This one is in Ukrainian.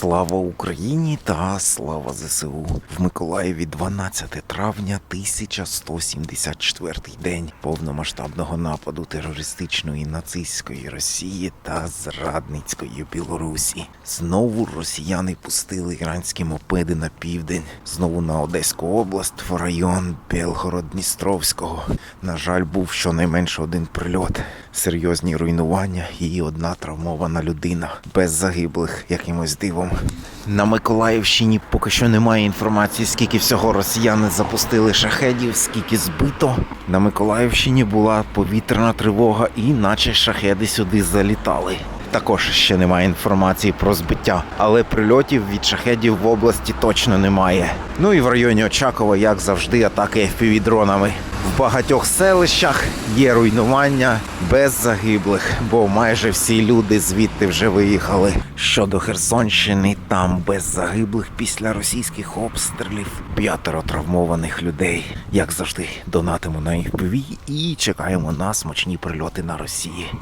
Слава Україні та слава ЗСУ в Миколаєві 12 травня 1174 день повномасштабного нападу терористичної нацистської Росії та зрадницької Білорусі. Знову росіяни пустили іранські мопеди на південь, знову на Одеську область в район Белгород-Дністровського. На жаль, був щонайменше один прильот, серйозні руйнування і одна травмована людина без загиблих якимось дивом. На Миколаївщині поки що немає інформації, скільки всього росіяни запустили шахедів, скільки збито. На Миколаївщині була повітряна тривога, і наче шахеди сюди залітали. Також ще немає інформації про збиття, але прильотів від шахедів в області точно немає. Ну і в районі Очакова, як завжди, атаки FPV-дронами. В багатьох селищах є руйнування без загиблих, бо майже всі люди звідти вже виїхали. Щодо Херсонщини, там без загиблих після російських обстрілів п'ятеро травмованих людей. Як завжди, донатимо на FPV і чекаємо на смачні прильоти на Росії.